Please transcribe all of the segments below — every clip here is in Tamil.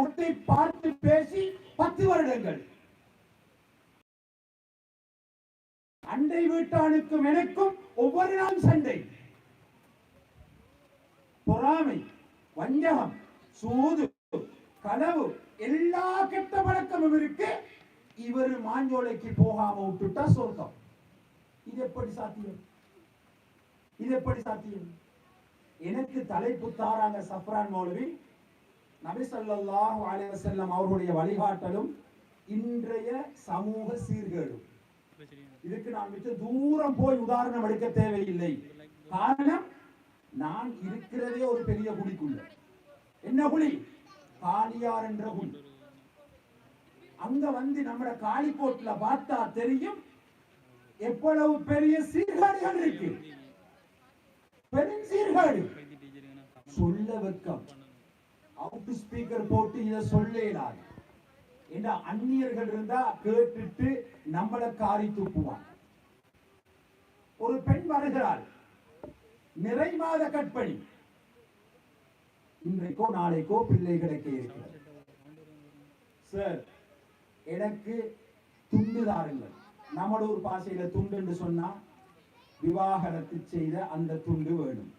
முகத்தை பார்த்து பேசி பத்து வருடங்கள். அண்டை வீட்டானுக்கும் எனக்கும் ஒவ்வொரு நாள் சண்டை. பொறாமை வஞ்சகம் சூது கனவு எல்லா கெட்ட பழக்கமும் இருக்கு. இவர் மாஞ்சோலைக்கு போகாம விட்டுட்டா சொர்க்கம். இது எப்படி சாத்தியம்? இது எப்படி சாத்தியம்? எனக்கு தலைப்பு தாராங்க சப்ரான் மௌலவி நபி ஸல்லல்லாஹு அலைஹி அவர்களுடைய வழிகாட்டலும் இன்றைய சமூக சீர்கேடும். இதுக்கு நான் மிக தூரம் போய் உதாரணம் எடுக்க தேவையில்லை. காரணம் நான் இருக்கிறதே ஒரு பெரிய குழிக்குள்ள. என்ன குழி? காளியார் என்ற குழி. அங்க வந்து நம்ம காளிக்கோட்ல பார்த்தா தெரியும் எவ்வளவு பெரிய சீர்காழிகள் இருக்கு. பெரும் சீர்காழி சொல்ல வெக்கம் அவுட் ஸ்பீக்கர் போட்டு இதை சொல்ல என்ற என்ன அந்நியர்கள் இருந்தா கேட்டுட்டு நம்மளை காரி தூக்குவான் ஒரு பெண் வருகிறாள். நிறை மாத கற்பணி இன்றைக்கோ நாளைக்கோ பிள்ளை கிடைக்க இருக்கிறது. சார் எனக்கு துண்டு தாருங்கள். நம்மளூர் பாசையில துண்டு என்று சொன்னா விவாகரத்து செய்த அந்த துண்டு வேணும்.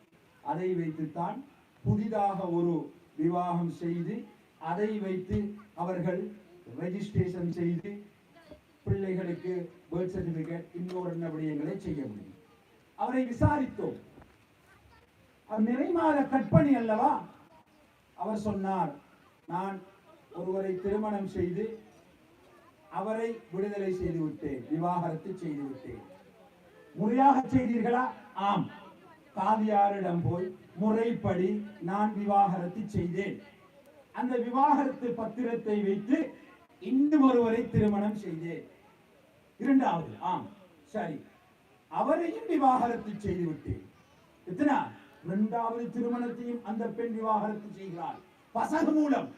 அதை வைத்துத்தான் புதிதாக ஒரு விவாகம் செய்து அதை வைத்து அவர்கள் ரெஜிஸ்ட்ரேஷன் செய்து பிள்ளைகளுக்கு பேர்த் சர்டிபிகேட் இன்னொரு விடயங்களை செய்ய முடியும். அவரை விசாரித்தோம். அவர் நிறைமாத கற்பனை அல்லவா? அவர் சொன்னார் நான் ஒருவரை திருமணம் செய்து அவரை விடுதலை செய்து விட்டேன் விவாகரத்து செய்து விட்டேன். முறையாக செய்தீர்களா? ஆம். காதியாரிடம் போய் முறைப்படி நான் விவாகரத்து செய்தேன். அந்த விவாகரத்து பத்திரத்தை வைத்து இன்னும் ஒருவரை திருமணம் செய்தேன். இரண்டாவது ஆம் சரி. அவரையும் விவாகரத்து செய்து விட்டேன். இரண்டாவது திருமணத்தையும் அந்த பெண் விவாகரத்து செய்கிறார் பசகு மூலம்.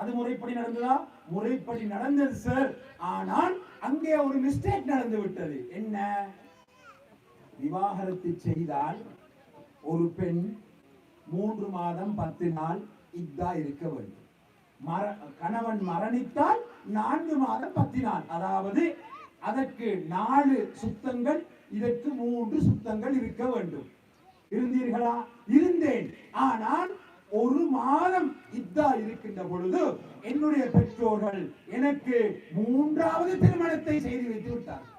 அது முறைப்படி நடந்ததா? முறைப்படி நடந்தது சார் ஆனால் அங்கே ஒரு மிஸ்டேக் நடந்து விட்டது என்ன? விவாகரத்து செய்தால் ஒரு பெண் மூன்று மாதம் பத்து நாள் இத்தா இருக்க வேண்டும். மர கணவன் மரணித்தால் நான்கு மாதம் பத்து நாள். அதாவது அதற்கு நாலு சுத்தங்கள் இதற்கு மூன்று சுத்தங்கள் இருக்க வேண்டும். இருந்தீர்களா? இருந்தேன். ஆனால் ஒரு மாதம் இத்தா இருக்கின்ற பொழுது என்னுடைய பெற்றோர்கள் எனக்கு மூன்றாவது திருமணத்தை செய்து வைத்து விட்டார்கள்.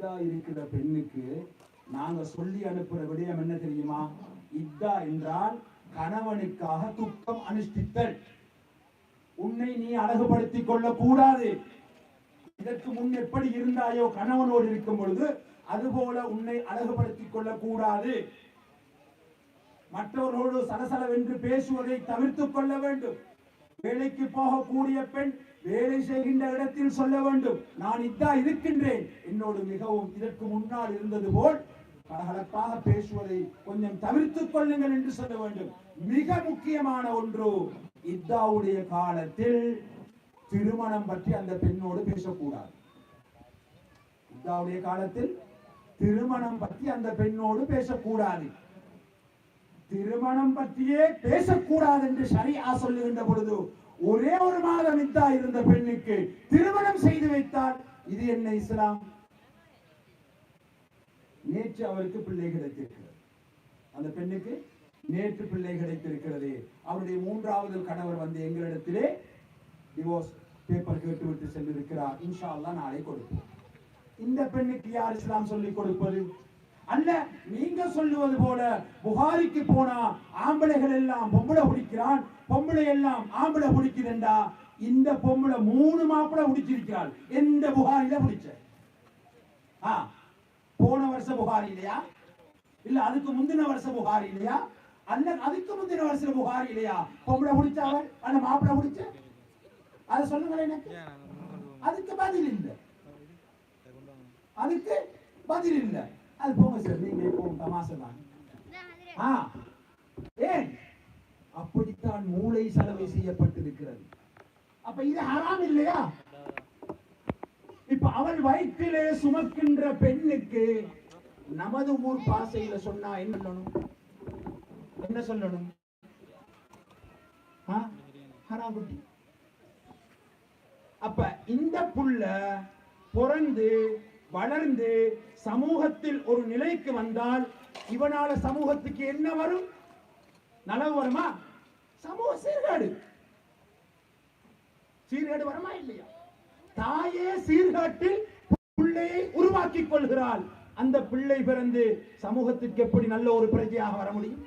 இத்தா இருக்கிற பெண்ணுக்கு நாங்க சொல்லி அனுப்புற விடயம் என்ன தெரியுமா? இத்தா என்றால் கணவனுக்காக துக்கம் அனுஷ்டித்தல். உன்னை நீ அழகுபடுத்திக் கொள்ள கூடாது இதற்கு முன் எப்படி இருந்தாயோ கணவனோடு இருக்கும் பொழுது அதுபோல உன்னை அழகுபடுத்திக் கொள்ள கூடாது மற்றவர்களோடு சலசலவென்று பேசுவதை தவிர்த்துக் கொள்ள வேண்டும். வேலைக்கு போகக்கூடிய பெண் வேலை செய்கின்ற இடத்தில் சொல்ல வேண்டும். நான் இதா இருக்கின்றேன். என்னோடு மிகவும் இதற்கு முன்னால் இருந்தது போல் கலகலப்பாக பேசுவதை கொஞ்சம் தவிர்த்துக் கொள்ளுங்கள் என்று சொல்ல வேண்டும். மிக முக்கியமான ஒன்று இத்தாவுடைய காலத்தில் திருமணம் பற்றி அந்த பெண்ணோடு பேசக்கூடாது. இத்தாவுடைய காலத்தில் திருமணம் பற்றி அந்த பெண்ணோடு பேசக்கூடாது. திருமணம் பற்றியே பேசக்கூடாது என்று சரியா சொல்லுகின்ற பொழுது ஒரே ஒரு மாதம் இத்தா இருந்த பெண்ணுக்கு திருமணம் செய்து வைத்தால் இது என்ன இஸ்லாம்? நேற்று அவருக்கு பிள்ளை கிடைத்திருக்கிறது. அந்த பெண்ணுக்கு நேற்று பிள்ளை கிடைத்திருக்கிறது. அவருடைய மூன்றாவது கணவர் வந்து எங்களிடத்திலே டிவோர்ஸ் பேப்பர் கேட்டுவிட்டு சென்றிருக்கிறார். இன்ஷா அல்லா நாளை கொடுப்போம். இந்த பெண்ணுக்கு யார் இஸ்லாம் சொல்லிக் கொடுப்பது? அல்ல நீங்க சொல்லுவது போல புகாரிக்கு போனா ஆம்பளைகள் எல்லாம் பொம்பளை பிடிக்கிறான் பொம்பளை எல்லாம் ஆம்பளை பிடிக்குதுண்டா இந்த பொம்பளை மூணு மாப்பிளை பிடிச்சிருக்கிறாள் எந்த புகாரில பிடிச்ச ஆ போன வருஷ புகாரி இல்லையா? இல்ல அதுக்கு முந்தின வருஷ புகாரி இல்லையா? அல்ல அதுக்கு முந்தின வருஷ புகாரி இல்லையா? பொம்பளை பிடிச்சாவ அந்த மாப்பிளை பிடிச்ச அதை சொல்லுங்களேன் எனக்கு. அதுக்கு பதில் இல்லை. அதுக்கு பதில் இல்லை. அது போங்க சார் நீங்க இப்போ தமாசை தான் ஆ ஏன் அப்படித்தான் மூளை செலவை செய்யப்பட்டிருக்கிறது. அப்ப இது ஹராம் இல்லையா? இப்ப அவள் வயிற்றிலே சுமக்கின்ற பெண்ணுக்கு நமது ஊர் பாசையில சொன்னா என்ன சொல்லணும்? என்ன சொல்லணும்? ஹராகுட்டி அப்ப இந்த புள்ள பிறந்து வளர்ந்து சமூகத்தில் ஒரு நிலைக்கு வந்தால் இவனால சமூகத்துக்கு என்ன வரும்? நலவு வருமா? சமூக சீர்கேடு. சீர்கேடு வருமா இல்லையா? தாயே சீர்காட்டில் பிள்ளையை உருவாக்கிக் கொள்கிறாள். அந்த பிள்ளை பிறந்து சமூகத்திற்கு எப்படி நல்ல ஒரு பிரஜையாக வர முடியும்?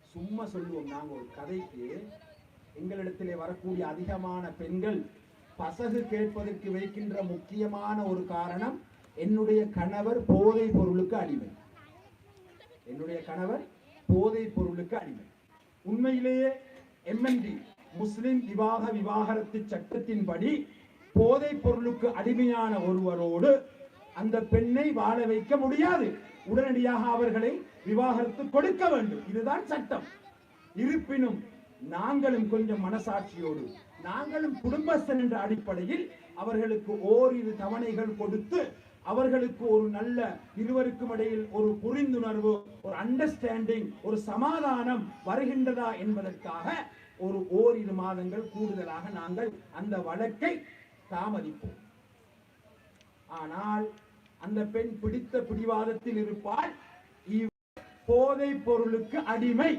சும்மா சொல்லுவோம். நாங்க ஒரு கதைக்கு எங்களிடத்திலே வரக்கூடிய அதிகமான பெண்கள் பசகு கேட்பதற்கு வைக்கின்ற முக்கியமான ஒரு காரணம் என்னுடைய கணவர் போதை பொருளுக்கு அடிமை. என்னுடைய கணவர் போதைப் பொருளுக்கு அடிமை. உண்மையிலேயே எம்என்டி முஸ்லிம் விவாக விவாகரத்து சட்டத்தின்படி போதைப் பொருளுக்கு அடிமையான ஒருவரோடு அந்த பெண்ணை வாழ வைக்க முடியாது. உடனடியாக அவர்களை விவாகரத்து கொடுக்க வேண்டும். இதுதான் சட்டம். இருப்பினும் நாங்களும் கொஞ்சம் மனசாட்சியோடு நாங்களும் குடும்பஸ்தன் என்ற அடிப்படையில் அவர்களுக்கு ஓரிரு தவணைகள் கொடுத்து அவர்களுக்கு ஒரு நல்ல இருவருக்கும் இடையில் ஒரு புரிந்துணர்வு ஒரு அண்டர்ஸ்டாண்டிங் ஒரு சமாதானம் வருகின்றதா என்பதற்காக ஒரு ஓரிரு மாதங்கள் கூடுதலாக நாங்கள் அந்த வழக்கை தாமதிப்போம். ஆனால் அந்த பெண் பிடித்த பிடிவாதத்தில் இருப்பால் போதை பொருளுக்கு அடிமை.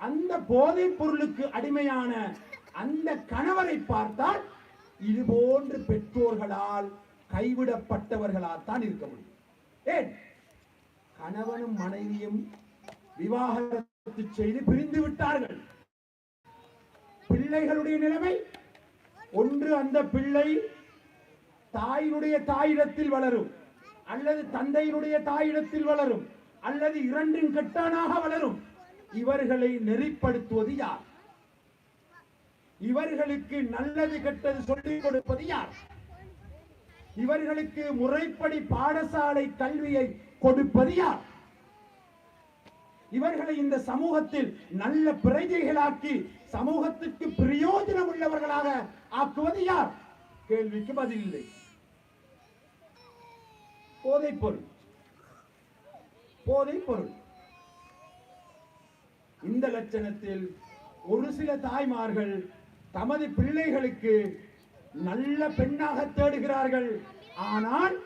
அந்த போதை பொருளுக்கு அடிமையான அந்த கணவரை பார்த்தால் இது போன்று பெற்றோர்களால் கைவிடப்பட்டவர்களால்தான் இருக்க முடியும். ஏன்? கணவனும் மனைவியும் விவாகரத்து செய்து பிரிந்து விட்டார்கள். பிள்ளைகளுடைய நிலைமை? ஒன்று அந்த பிள்ளை தாயினுடைய தாயிடத்தில் வளரும் அல்லது தந்தையினுடைய தாயிடத்தில் வளரும் அல்லது இரண்டின் கட்டானாக வளரும். இவர்களை நெறிப்படுத்துவது யார்? இவர்களுக்கு நல்லது கெட்டது சொல்லிக் கொடுப்பது யார்? இவர்களுக்கு முறைப்படி பாடசாலை கல்வியை கொடுப்பது யார்? இவர்களை இந்த சமூகத்தில் நல்ல பிரஜைகளாக்கி சமூகத்துக்கு பிரயோஜனம் உள்ளவர்களாக ஆக்குவது யார்? கேள்விக்கு பதில் இல்லை. போதைப் பொருள். போதைப் பொருள். இந்த லட்சணத்தில் ஒரு சில தாய்மார்கள் தமது பிள்ளைகளுக்கு நல்ல பெண்ணாக தேடுகிறார்கள். ஆனால்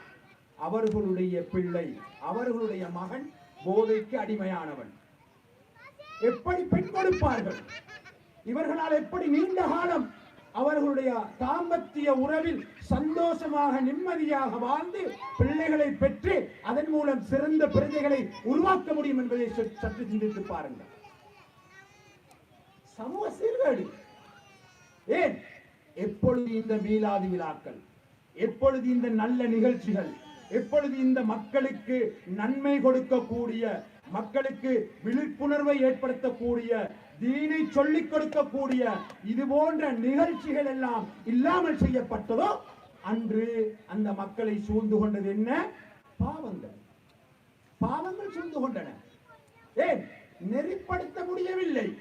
அவர்களுடைய பிள்ளை அவர்களுடைய மகன் போதைக்கு அடிமையானவன். எப்படி பெண் கொடுப்பார்கள்? இவர்களால் எப்படி நீண்ட காலம் அவர்களுடைய தாம்பத்திய உறவில் சந்தோஷமாக நிம்மதியாக வாழ்ந்து பிள்ளைகளை பெற்று அதன் மூலம் சிறந்த பிரஜைகளை உருவாக்க முடியும் என்பதை சற்று சற்று சிந்தித்து பாருங்கள். சமூக சீர்கேடு. ஏன்? எப்பொழுது இந்த மீலாது விழாக்கள்? எப்பொழுது இந்த நல்ல நிகழ்ச்சிகள்? எப்பொழுது இந்த மக்களுக்கு நன்மை கொடுக்கக்கூடிய மக்களுக்கு விழிப்புணர்வை ஏற்படுத்தக்கூடிய தீனை சொல்லிக் கொடுக்கக்கூடிய இது போன்ற நிகழ்ச்சிகள் எல்லாம் இல்லாமல் செய்யப்பட்டதோ அன்று அந்த மக்களை சூழ்ந்து கொண்டது என்ன? பாவங்கள். பாவங்கள் சூழ்ந்து கொண்டன. ஏன்? நெறிப்படுத்த முடியவில்லை.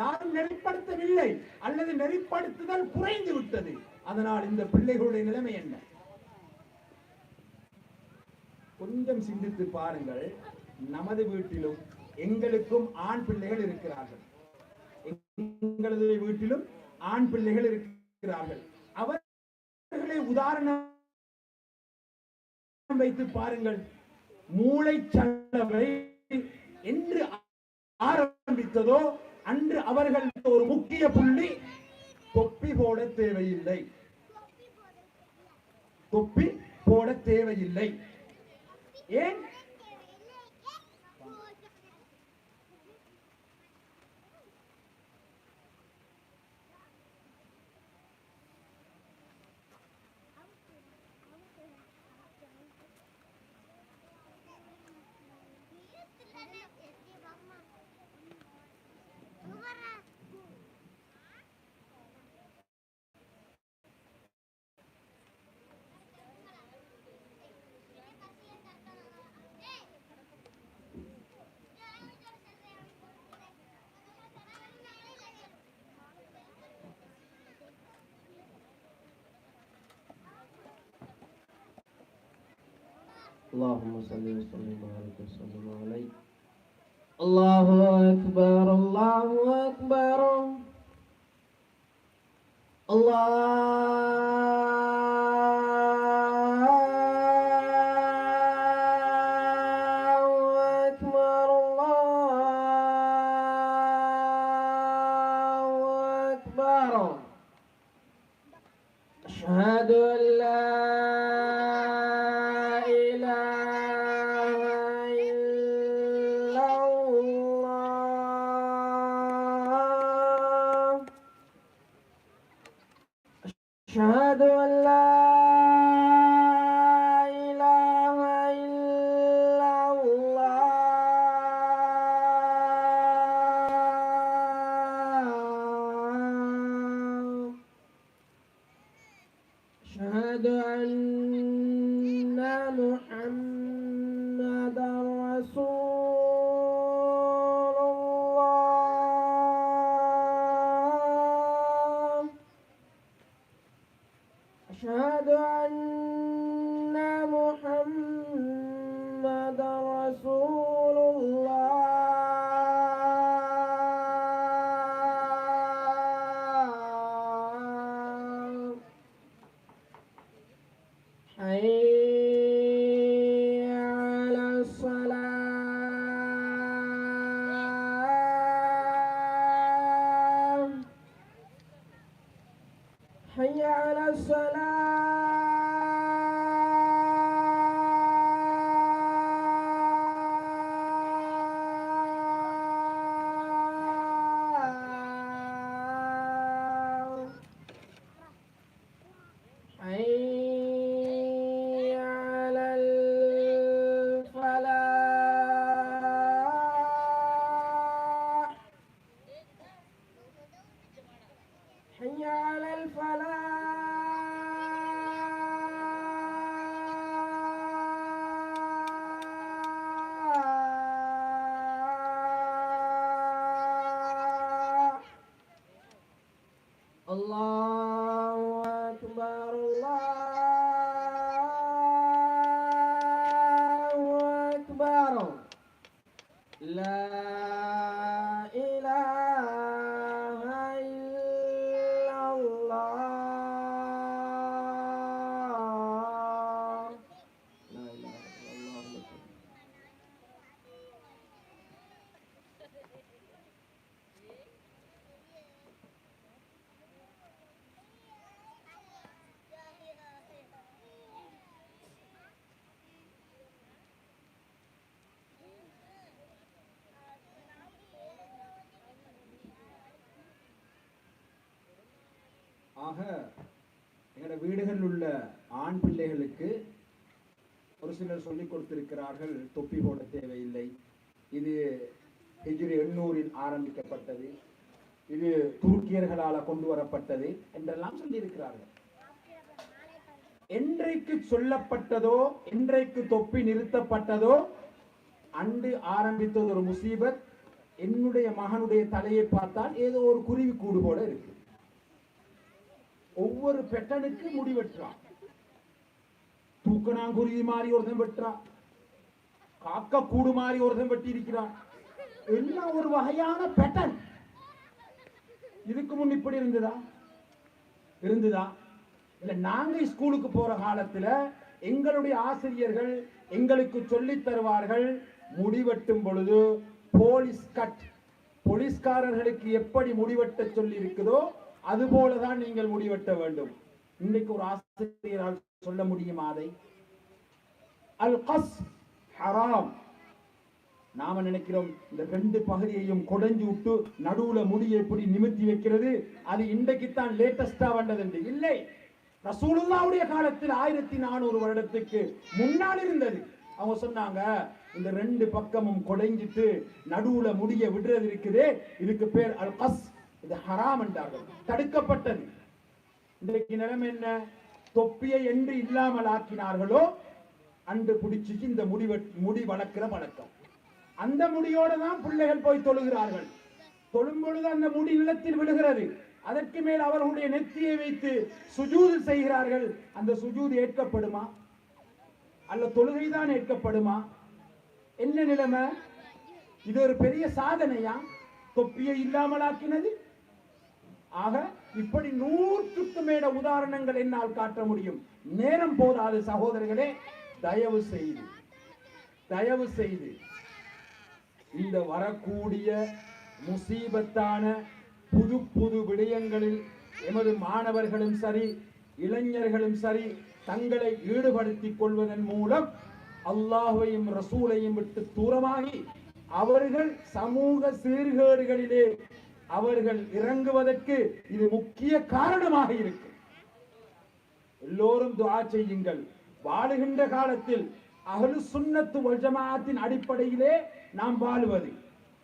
யாரும் நெறிப்படுத்தவில்லை அல்லது நெறிப்படுத்துதல் குறைந்து விட்டது. அதனால் இந்த பிள்ளைகளுடைய நிலைமை என்ன? கொஞ்சம் சிந்தித்து பாருங்கள். நமது வீட்டிலும் எங்களுக்கும் ஆண் பிள்ளைகள் இருக்கிறார்கள். எங்களது வீட்டிலும் ஆண் பிள்ளைகள் இருக்கிறார்கள். அவர்களை உதாரணம் வைத்து பாருங்கள். மூளை சலவை என்று ஆரம்பித்ததோ அன்று அவர்களுக்கு ஒரு முக்கிய புள்ளி தொப்பி போட தேவையில்லை. தொப்பி போட தேவையில்லை. ஏன்? اللهم صل وسلم وبارك وسلم عليه. الله أكبر الله أكبر. الله حي على الصلاة. Ah... சிலர் சொல்லிக் கொடுத்திருக்கிறார்கள் தொப்பி போட தேவையில்லை. இது ஹிஜ்ரி எண்ணூறில் ஆரம்பிக்கப்பட்டது. இது துருக்கியர்களால் கொண்டு வரப்பட்டது என்றெல்லாம் சொல்லியிருக்கிறார்கள். என்றைக்கு சொல்லப்பட்டதோ என்றைக்கு தொப்பி நிறுத்தப்பட்டதோ அன்று ஆரம்பித்தது ஒரு முசீபத். என்னுடைய மகனுடைய தலையை பார்த்தால் ஏதோ ஒரு குருவி கூடு போல இருக்கு. ஒவ்வொரு பெட்டனுக்கு முடிவெற்றான் தூக்கணாங்குருவி மாதிரி ஒருத்தன் வெட்டுறான். காக்க கூடு மாதிரி ஒருத்தன் வெட்டி இருக்கிறான் எல்லாம் ஒரு வகையான பேட்டர்ன் இதுக்கு முன் இப்படி இருந்ததா? இருந்ததா? இல்ல நாங்க ஸ்கூலுக்கு போற காலத்துல எங்களுடைய ஆசிரியர்கள் எங்களுக்கு சொல்லித் தருவார்கள் முடிவெட்டும் பொழுது போலீஸ் கட் போலீஸ்காரர்களுக்கு எப்படி முடிவெட்ட சொல்லி இருக்குதோ அது போலதான் நீங்கள் முடிவெட்ட வேண்டும். இன்னைக்கு ஒரு ஆசிரியரால் சொல்ல முடியும் அதை? அல் கஸ் ஹராம். நாம நினைக்கிறோம் இந்த ரெண்டு பகுதியையும் குடைஞ்சு விட்டு நடுவுல முடியை எப்படி நிமித்தி வைக்கிறது? அது இன்றைக்கு தான் லேட்டஸ்டா வந்தது என்று. இல்லை. ரசூலுல்லாவுடைய காலத்தில் ஆயிரத்தி நானூறு வருடத்துக்கு முன்னால் இருந்தது. அவங்க சொன்னாங்க இந்த ரெண்டு பக்கமும் குடைஞ்சிட்டு நடுவுல முடிய விடுறது இருக்குது. இதுக்கு பேர் அல் கஸ் இது ஹராம் என்றார்கள். தடுக்கப்பட்டது. இன்றைக்கு நிலைமை என்ன? தொப்பியை என்று இல்லாமல் ஆக்கினார்களோ? அன்று பிடிச்சிச்சு இந்த முடி முடி வளர்க்கிற வழக்கம் அந்த முடியோட தான் பிள்ளைகள் போய் தொழுகிறார்கள். தொழும் பொழுது அந்த முடி நிலத்தில் விழுகிறது. அதற்கு மேல் அவர்களுடைய நெத்தியை வைத்து சுஜூது செய்கிறார்கள். அந்த சுஜூது ஏற்கப்படுமா? அல்ல தொழுகைதான் ஏற்கப்படுமா? என்ன நிலைமை? இது ஒரு பெரிய சாதனையா? தொப்பியை இல்லாமலாக்கினது ஆக இப்படி நூற்றுக்கு மேல உதாரணங்கள் என்னால் காட்ட முடியும். நேரம் போதாது சகோதரர்களே தயவு செய்து தயவு செய்து இந்த வரக்கூடிய முசீபத்தான புது புது விடயங்களில் எமது மாணவர்களும் சரி இளைஞர்களும் சரி தங்களை ஈடுபடுத்திக் கொள்வதன் மூலம் அல்லாஹையும் ரசூலையும் விட்டு தூரமாகி அவர்கள் சமூக சீர்கேடுகளிலே அவர்கள் இறங்குவதற்கு இது முக்கிய காரணமாக இருக்கு. எல்லோரும் துவா செய்யுங்கள். வாழுகின்ற காலத்தில் அகலு சுண்ணத்து வல் அடிப்படையிலே நாம் வாழுவது.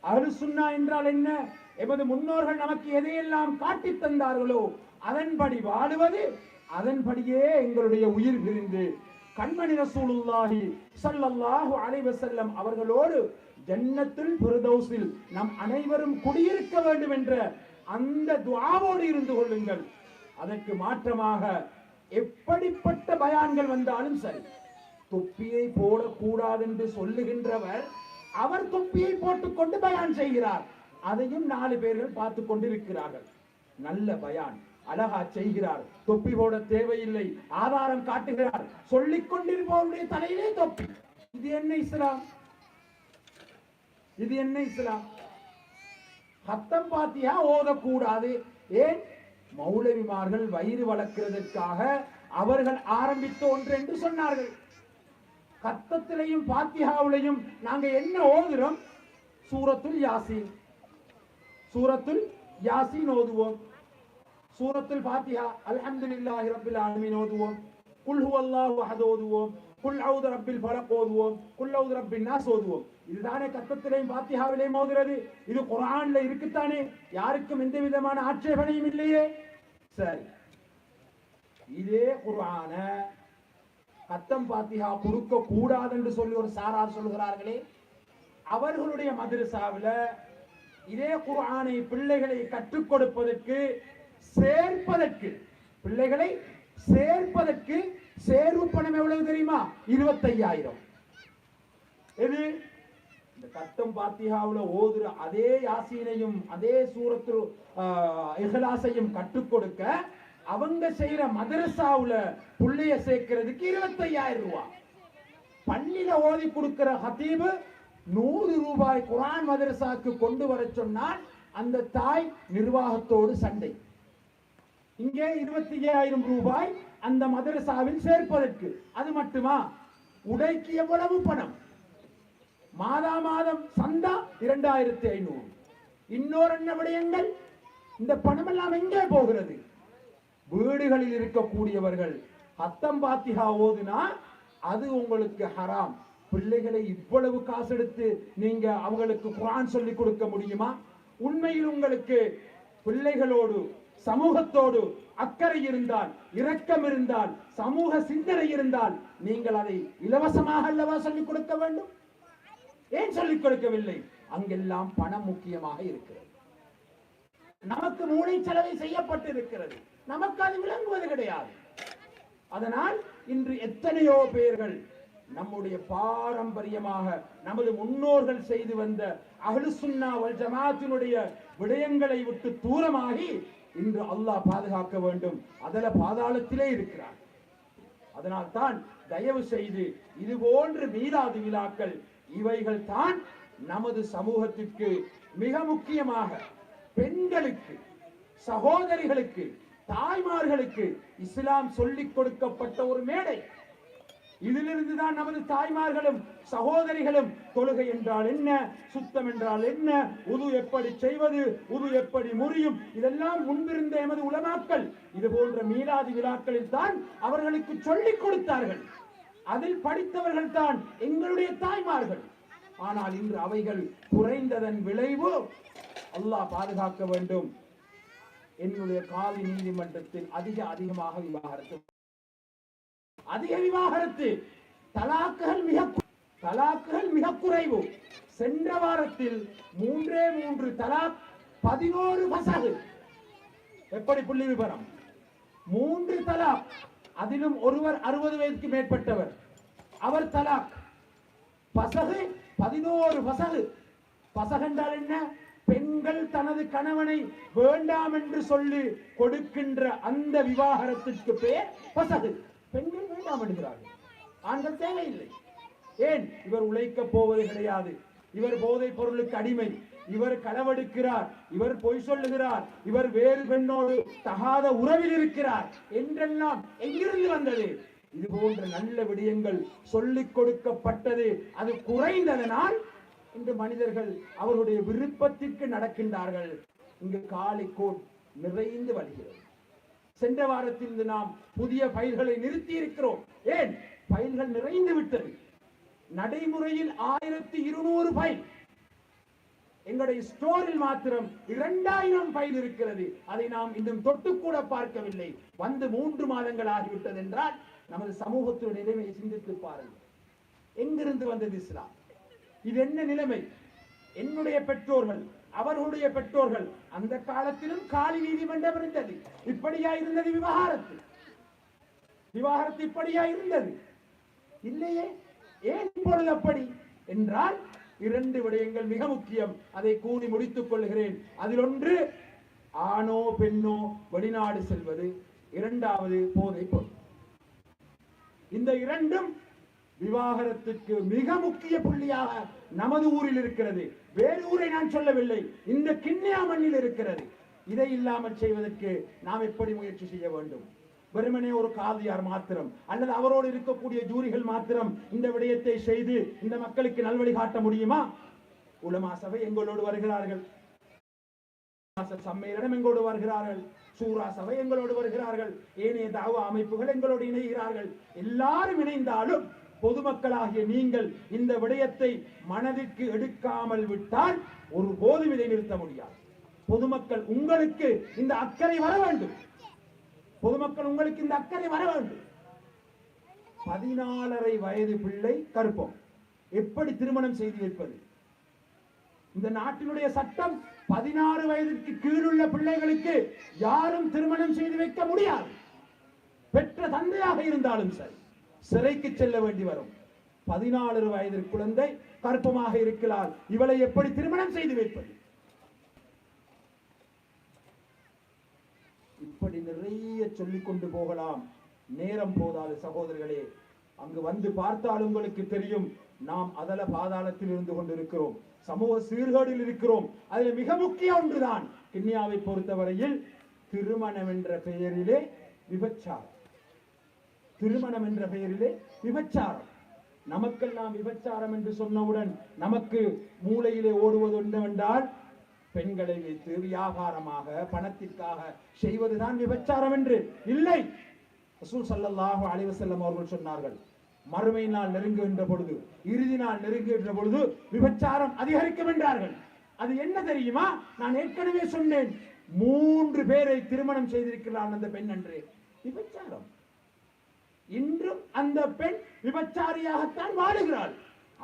அகலு சுன்னா என்றால் என்ன? எமது முன்னோர்கள் நமக்கு எதையெல்லாம் காட்டித் தந்தார்களோ அதன்படி வாழுவது அதன்படியே எங்களுடைய உயிர் பிரிந்து கண்மணி ரசூலுல்லாஹி சல்லல்லாஹு அலைவசல்லம் அவர்களோடு ஜன்னத்துல் ஃபிர்தௌஸில் நம் அனைவரும் குடியிருக்க வேண்டும் என்ற அந்த துவாவோடு இருந்து கொள்ளுங்கள். அதற்கு மாற்றமாக எப்படிப்பட்ட பயான்கள் வந்தாலும் சரி தொப்பியை போடக்கூடாது என்று சொல்லுகின்றவர் அவர் தொப்பியை போட்டுக்கொண்டு பயான் செய்கிறார். அதையும் நாலு பேர்கள் பார்த்து கொண்டிருக்கிறார்கள். நல்ல பயான் அழகா செய்கிறார். தொப்பி போட தேவையில்லை ஆதாரம் காட்டுகிறார். சொல்லிக் கொண்டிருப்பவருடைய தலையிலே தொப்பி. இது என்ன இஸ்லாம்? இது என்ன இஸ்லாம்? ஹத்தம் பாத்தியா ஓதக்கூடாது. ஏன்? மௌலவிமார்கள் வயிறு வளர்க்கிறதற்காக அவர்கள் ஆரம்பித்த ஒன்று என்று சொன்னார்கள். கத்தத்திலையும் பாத்தியாவிலையும் நாங்க என்ன ஓதுறோம்? சூரத்துல் யாசின். சூரத்துல் யாசின் ஓதுவோம். சூரத்துல் பாத்தியா அல்ஹம்துலில்லாஹி ரப்பில் ஆலமீன் ஓதுவோம். குல்ஹு அல்லாஹ் ஓதுவோம். குல் அவுது ரப்பில் பலக் ஓதுவோம். குல் அவுது ரப்பின் நாஸ் ஓதுவோம். இதுதானே கத்தத்திலையும் ஃபாத்திஹாவிலையும் ஓதுறது இது குரான்ல இருக்குத்தானே? யாருக்கும் எந்த விதமான ஆட்சேபனையும் இல்லையே. சரி. இதே குரான கத்தம் பாத்திஹா கொடுக்க கூடாது என்று சொல்லி ஒரு சாரார் சொல்லுகிறார்களே. அவர்களுடைய மதரசாவில இதே குர்ஆனை பிள்ளைகளை கற்றுக் கொடுப்பதற்கு சேர்ப்பதற்கு பிள்ளைகளை சேர்ப்பதற்கு சேர்வு பணம் எவ்வளவு தெரியுமா? இருபத்தையாயிரம். எது? இந்த கட்டம் பாத்தியாவுல ஓதுற அதே யாசீனையும் அதே சூரத்து இஹ்லாஸையும் கற்றுக் கொடுக்க அவங்க செய்யற மதரசாவுல புள்ளைய சேர்க்கிறதுக்கு இருபத்தையாயிரம் ரூபாய் பள்ளியில ஓதி கொடுக்கிற ஹத்தீபு நூறு ரூபாய் குரான் மதரசாக்கு கொண்டு வர சொன்னால் அந்த தாய் நிர்வாகத்தோடு சண்டை. இங்கே இருபத்தி ஐயாயிரம் ரூபாய் அந்த மதரசாவில் சேர்ப்பதற்கு. அது மட்டுமா? உடைக்கு எவ்வளவு பணம்? மாதா மாதம் சந்தா இரண்டாயிரத்தி ஐநூறு. இன்னொரு என்ன விடயங்கள்? இந்த பணம் எல்லாம் எங்கே போகிறது? வீடுகளில் இருக்கக்கூடியவர்கள் அத்தம் பாத்திகா ஓதுனா அது உங்களுக்கு ஹராம். பிள்ளைகளை இவ்வளவு காசு எடுத்து நீங்க அவங்களுக்கு குரான் சொல்லி கொடுக்க முடியுமா? உண்மையில் உங்களுக்கு பிள்ளைகளோடு சமூகத்தோடு அக்கறை இருந்தால் இரக்கம் இருந்தால் சமூக சிந்தனை இருந்தால் நீங்கள் அதை இலவசமாக அல்லவா சொல்லிக் கொடுக்க வேண்டும்? ஏன் சொல்லிக் கொடுக்கவில்லை? அங்கெல்லாம் பணம் முக்கியமாக இருக்கிறது. நமக்கு மூளை செலவை செய்யப்பட்டிருக்கிறது. நமக்கு அது விளங்குவது கிடையாது. அதனால் இன்று எத்தனையோ பேர்கள் நம்முடைய பாரம்பரியமாக நமது முன்னோர்கள் செய்து வந்த அஹ்லுசுன்னா வல் ஜமாத்தினுடைய விடயங்களை விட்டு தூரமாகி இன்று அல்லாஹ் பாதுகாக்க வேண்டும். அதல பாதாளத்திலே இருக்கிறார். அதனால் தான் தயவு செய்து இது போன்ற மீளாது விழாக்கள் இவைகள் தான் நமது சமூகத்திற்கு மிக முக்கியமாக பெண்களுக்கு சகோதரிகளுக்கு தாய்மார்களுக்கு இஸ்லாம் சொல்லிக் கொடுக்கப்பட்ட ஒரு மேடை. இதிலிருந்து தான் நமது தாய்மார்களும் சகோதரிகளும் தொழுகை என்றால் என்ன சுத்தம் என்றால் என்ன உது எப்படி செய்வது உது எப்படி முறியும் இதெல்லாம் முன்பிருந்த எமது உலமாக்கள் இது போன்ற மீளாதி விழாக்களில் தான் அவர்களுக்கு சொல்லிக் கொடுத்தார்கள். அதில் படித்தவர்கள் தான் எங்களுடைய தாய்மார்கள். ஆனால் இன்று அவைகள் குறைந்ததன் விளைவு அல்லாஹ் பாதுகாக்க வேண்டும். என்னுடைய காலி நீதிமன்றத்தில் அதிக அதிகமாக விவாகரத்து அதிக விவாகரத்து. தலாக்குகள் மிக தலாக்குகள் மிக குறைவு. சென்ற வாரத்தில் மூன்றே மூன்று தலாக் பதினோரு பசகு. எப்படி புள்ளி விபரம்? மூன்று தலாக் அதிலும் ஒருவர் அறுபது வயதுக்கு மேற்பட்டவர். அவர் தலாக். பசகு பதினோரு பசகு. பசகென்றால் என்ன? பெண்கள் தனது கணவனை வேண்டாம் என்று சொல்லி கொடுக்கின்ற அந்த விவாகரத்திற்கு பேர் பசகு. பெண்கள் வேண்டாம் என்கிறார்கள். ஆண்கள் தேவையில்லை. ஏன்? இவர் உழைக்கப் போவது கிடையாது. இவர் போதைப் பொருளுக்கு அடிமை. இவர் களவெடுக்கிறார். இவர் பொய் சொல்லுகிறார். இவர் வேறு பெண்ணோடு தகாத உறவில் இருக்கிறார். என்றெல்லாம் எங்கிருந்து வந்தது? இது போன்ற நல்ல விடயங்கள் சொல்லிக் கொடுக்கப்பட்டது. அது குறைந்ததனால் இன்று மனிதர்கள் அவருடைய விருப்பத்திற்கு நடக்கின்றார்கள். இங்கு காலிக்கோட் நிறைந்து வருகிறது. சென்ற வாரத்தில் நாம் புதிய ஃபைல்களை நிறுத்தி இருக்கிறோம் ஏன்? ஃபைல்கள் நிறைந்து விட்டது. நடைமுறையில் ஆயிரத்தி இருநூறு ஃபைல். எங்களுடைய ஸ்டோரில் மாத்திரம் இரண்டாயிரம் ஃபைல் இருக்கிறது. அதை நாம் இன்னும் தொட்டு கூட பார்க்கவில்லை. வந்து மூன்று மாதங்கள் ஆகிவிட்டது என்றால் நமது சமூகத்தின் நிலைமையை சிந்தித்து பாருங்கள். எங்கிருந்து வந்தது இஸ்லாம்? இது என்ன நிலைமை? என்னுடைய பெற்றோர்கள் அவர்களுடைய பெற்றோர்கள் அந்த காலத்திலும் காலி நீதிமன்றம் இருந்தது. இப்படியா இருந்தது விவகாரத்து? விவாகரத்து இப்படியா இருந்தது? இல்லையே. ஏன் இப்பொழுது அப்படி? என்றால் இரண்டு விடயங்கள் மிக முக்கியம். அதை கூறி முடித்துக் கொள்கிறேன். அதில் ஒன்று ஆணோ பெண்ணோ வெளிநாடு செல்வது. இரண்டாவது போதை பொருள். இந்த இரண்டும் விவாகரத்துக்கு மிக முக்கிய புள்ளியாக நமது ஊரில் இருக்கிறது. வேறு ஊரை நான் சொல்லவில்லை. இந்த கிண்ணியா மண்ணில் இருக்கிறது. இதை இல்லாமல் செய்வதற்கு நாம் எப்படி முயற்சி செய்ய வேண்டும்? வெறுமனே ஒரு காதியார் மாத்திரம் அல்லது அவரோடு இருக்கக்கூடிய ஜூரிகள் மாத்திரம் இந்த விடயத்தை செய்து இந்த மக்களுக்கு நல்வழி காட்ட முடியுமா? உலமா சபை எங்களோடு வருகிறார்கள். சம்மேளனம் எங்களோடு வருகிறார்கள். சூரா சபை எங்களோடு வருகிறார்கள். ஏனைய தாவ அமைப்புகள் எங்களோடு இணைகிறார்கள். எல்லாரும் இணைந்தாலும் பொதுமக்களாகிய நீங்கள் இந்த விடயத்தை மனதிற்கு எடுக்காமல் விட்டால் ஒரு போதும் இதை நிறுத்த முடியாது. பொதுமக்கள் உங்களுக்கு இந்த அக்கறை வர வேண்டும். பொதுமக்கள் உங்களுக்கு இந்த அக்கறை வர வேண்டும். பதினாலரை வயது பிள்ளை கருப்பம் எப்படி திருமணம் செய்து வைப்பது? இந்த நாட்டினுடைய சட்டம் பதினாறு வயதிற்கு கீழுள்ள பிள்ளைகளுக்கு யாரும் திருமணம் செய்து வைக்க முடியாது. பெற்ற தந்தையாக இருந்தாலும் சரி. சிறைக்கு செல்ல வேண்டி வரும். பதினாலு வயது குழந்தை கற்பமாக இருக்கிறார் இவளை எப்படி திருமணம் செய்து வைப்பது? இப்படி நிறைய சொல்லிக் கொண்டு போகலாம். நேரம் போதாது சகோதரர்களே. அங்கு வந்து பார்த்தால் உங்களுக்கு தெரியும். நாம் அதல பாதாளத்தில் இருந்து கொண்டிருக்கிறோம். சமூக சீர்கேடில் இருக்கிறோம். அதில் மிக முக்கிய ஒன்றுதான். கிண்ணியாவை பொறுத்தவரையில் திருமணம் என்ற பெயரிலே விபச்சாரம். திருமணம் என்ற பெயரிலே விபச்சாரம். நமக்கெல்லாம் விபச்சாரம் என்று சொன்னவுடன் நமக்கு மூளையிலே ஓடுவது என்னவென்றால் பெண்களை வைத்து வியாபாரமாக பணத்திற்காக செய்வதுதான் விபச்சாரம் என்று. இல்லை. ரசூல் ஸல்லல்லாஹு அலைஹி அவர்கள் சொன்னார்கள் மறுமை நாள் நெருங்குகின்ற பொழுது இறுதி நாள் நெருங்குகின்ற பொழுது விபச்சாரம் அதிகரிக்கும் என்றார்கள். அது என்ன தெரியுமா? நான் ஏற்கனவே சொன்னேன் மூன்று பேரை திருமணம் செய்திருக்கிறான் அந்த பெண் என்று விபச்சாரம். இன்றும் அந்த பெண் விபச்சாரியாகத்தான் வாழுகிறாள்.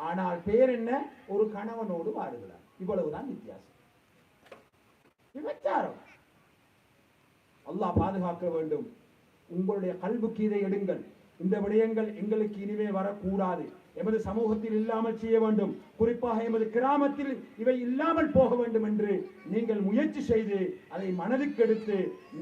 ஆனால் பேர் என்ன? ஒரு கணவனோடு வாழுகிறார் இவ்வளவுதான் வித்தியாசம். விபச்சாரம். அல்லாஹ் பாதுகாக்க வேண்டும். உங்களுடைய கல்வுக்கு இதை எடுங்கள். இந்த விடயங்கள் எங்களுக்கு இனிமே வரக்கூடாது. எமது சமூகத்தில் இல்லாமல் செய்ய வேண்டும். குறிப்பாக எமது கிராமத்தில் இவை இல்லாமல் போக வேண்டும் என்று நீங்கள் முயற்சி செய்து அதை மனதுக்கெடுத்து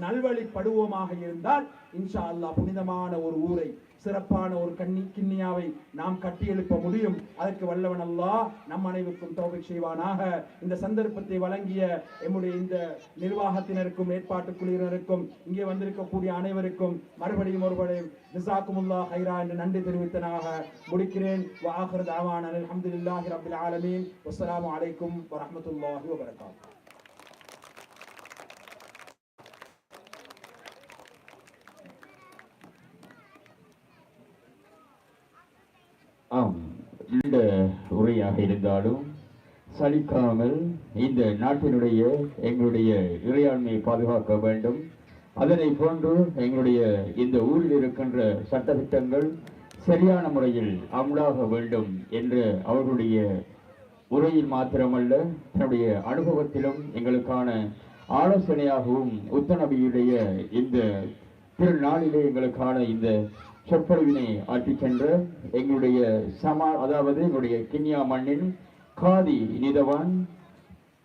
நல்வழிப்படுவோமாக இருந்தால் இன்ஷா அல்லாஹ் புனிதமான ஒரு ஊரை சிறப்பான ஒரு கண்ணி கிண்ணியாவை நாம் கட்டி எழுப்ப முடியும். அதற்கு வல்லவன் அல்லா நம் அனைவருக்கும் தௌபிக் செய்வானாக. இந்த சந்தர்ப்பத்தை வழங்கிய எம்முடைய இந்த நிர்வாகத்தினருக்கும் ஏற்பாட்டு குழுவினருக்கும் இங்கே வந்திருக்கக்கூடிய அனைவருக்கும் மறுபடியும் ஒருபடி நிசாக்குமுல்லா ஹைரா என்று நன்றி தெரிவித்தனாக முடிக்கிறேன். வாஹர் தாவான் அலமதுல்லாஹி ரபுல் ஆலமீன். வஸ்ஸலாமு அலைக்கும் வரமத்துல்லாஹி வபரகாத்துஹு ஆம் இந்த உரையாக இருந்தாலும் சலிக்காமல் இந்த நாட்டினுடைய எங்களுடைய இறையாண்மையை பாதுகாக்க வேண்டும். அதனை போன்று எங்களுடைய இந்த ஊரில் இருக்கின்ற சட்டத்திட்டங்கள் சரியான முறையில் அமலாக வேண்டும் என்று அவர்களுடைய உரையில் மாத்திரமல்ல தன்னுடைய அனுபவத்திலும் எங்களுக்கான ஆலோசனையாகவும் உத்தநபியுடைய இந்த திருநாளிலே எங்களுக்கான இந்த சொற்பொழிவினை ஆற்றி சென்ற எங்களுடைய சமா அதாவது எங்களுடைய கிண்ணியா மண்ணின் காதி நிதவான்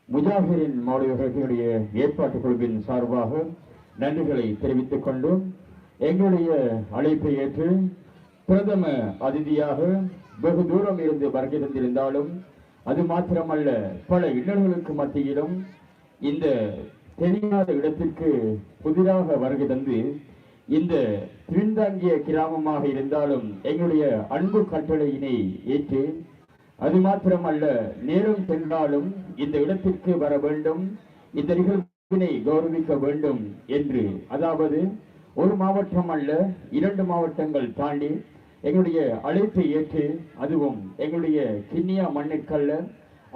முஜாஹிரின் மாணவர்களுடைய ஏற்பாட்டு குழுவின் சார்பாக நன்றிகளை தெரிவித்துக் கொண்டு எங்களுடைய அழைப்பை ஏற்று பிரதம அதிதியாக வெகு தூரம் இருந்து வருகை தந்திருந்தாலும் அது மாத்திரமல்ல பல இன்னல்களுக்கு மத்தியிலும் இந்த தெரியாத இடத்திற்கு புதிதாக வருகை தந்து இந்த திருந்தாங்கிய கிராமமாக இருந்தாலும் எங்களுடைய அன்பு கட்டளையினை ஏற்று அது மாத்திரமல்ல நேரம் சென்றாலும் இந்த இடத்திற்கு வர வேண்டும் இந்த நிகழ்வினை கௌரவிக்க வேண்டும் என்று. அதாவது ஒரு மாவட்டம் அல்ல இரண்டு மாவட்டங்கள் தாண்டி எங்களுடைய அழைப்பை ஏற்று அதுவும் எங்களுடைய கிண்ணியா மண்ணிற்கல்ல.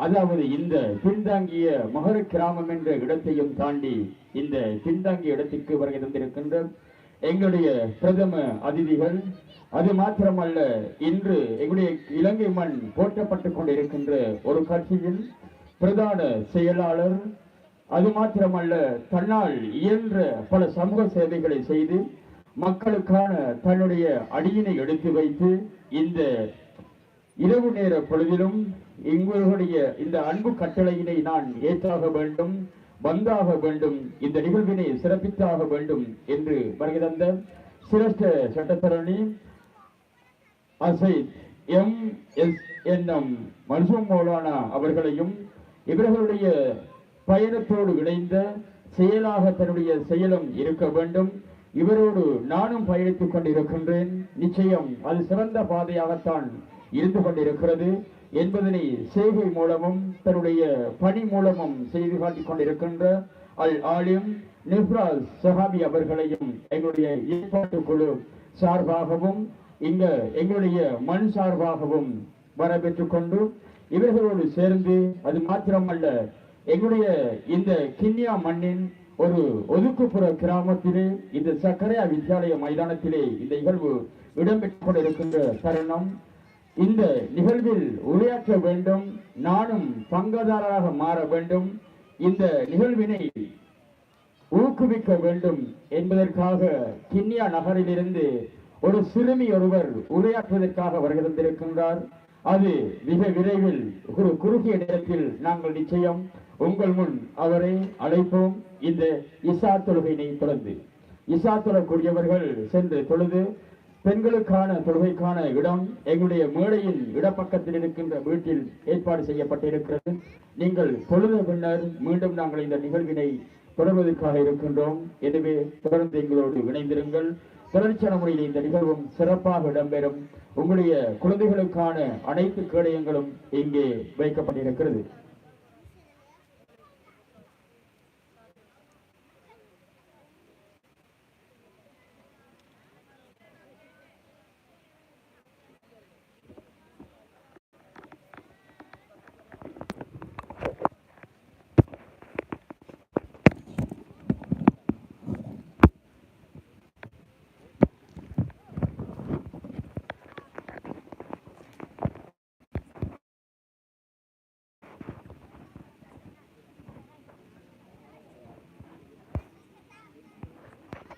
அதாவது இந்த பின்தாங்கிய மகர கிராமம் என்ற இடத்தையும் தாண்டி இந்த பின்தாங்கிய இடத்திற்கு வருகை தந்திருக்கின்ற எங்களுடைய பிரதம அதிதிகள் அது மாத்திரமல்ல இன்று எங்களுடைய இலங்கை மண் போற்றப்பட்டுக் கொண்டிருக்கின்ற ஒரு கட்சியின் பிரதான செயலாளர் அது மாத்திரமல்ல தன்னால் இயன்ற பல சமூக சேவைகளை செய்து மக்களுக்கான தன்னுடைய அடியினை எடுத்து வைத்து இந்த இரவு நேர பொழுதிலும் எங்களுடைய இந்த அன்பு கட்டளையினை நான் ஏற்றாக வேண்டும். வந்தாக வேண்டும் இந்த நிகழ்வினை சிறப்பித்தாக வேண்டும் என்று வருகை தந்த சிரஷ்ட சட்டத்தரணி அசைத் எம் எஸ் என்னும் மன்சூம் மௌலானா அவர்களையும் இவர்களுடைய பயணத்தோடு இணைந்த செயலாக தன்னுடைய செயலும் இருக்க வேண்டும். இவரோடு நானும் பயணித்துக் கொண்டிருக்கின்றேன். நிச்சயம் அது சிறந்த பாதையாகத்தான் இருந்து கொண்டிருக்கிறது. என்பதனை சேவை மூலமும் தன்னுடைய பணி மூலமும் செய்து காட்டிக் கொண்டிருக்கின்ற அல் ஆலிம் நிப்ராஸ் சஹாபி அவர்களையும் எங்களுடைய ஏற்பாட்டு குழு சார்பாகவும் இங்க எங்களுடைய மண் சார்பாகவும் வரவேற்றுக் கொண்டு இவர்களோடு சேர்ந்து அது மாத்திரமல்ல எங்களுடைய இந்த கிண்ணியா மண்ணின் ஒரு ஒதுக்குப்புற கிராமத்திலே இந்த சக்கரையா வித்யாலய மைதானத்திலே இந்த நிகழ்வு இடம்பெற்றுக் கொண்டிருக்கின்ற தருணம் இந்த நிகழ்வில் உரையாற்ற வேண்டும். நானும் பங்குதாரராக மாற வேண்டும். இந்த நிகழ்வினை ஊக்குவிக்க வேண்டும் என்பதற்காக கிண்ணியா நகரிலிருந்து ஒரு சிறுமி ஒருவர் உரையாற்றுவதற்காக வருகிறந்திருக்கின்றார் அது மிக விரைவில் ஒரு குறுகிய நேரத்தில் நாங்கள் நிச்சயம் உங்கள் முன் அவரை அழைப்போம். இந்த இசா தொழுகையினை தொடர்ந்து. இசா தொழக்கூடியவர்கள் சென்று தொழுது பெண்களுக்கான தொழுகைக்கான இடம் எங்களுடைய மேடையின் இடப்பக்கத்தில் இருக்கின்ற வீட்டில் ஏற்பாடு செய்யப்பட்டிருக்கிறது. நீங்கள் பொழுது பின்னர் மீண்டும் நாங்கள் இந்த நிகழ்வினை தொடர்வதற்காக இருக்கின்றோம். எனவே தொடர்ந்து எங்களோடு இணைந்திருங்கள். தொடர்ச்சியான முறையில் இந்த நிகழ்வும் சிறப்பாக இடம்பெறும். உங்களுடைய குழந்தைகளுக்கான அனைத்து கேடயங்களும் இங்கே வைக்கப்பட்டிருக்கிறது.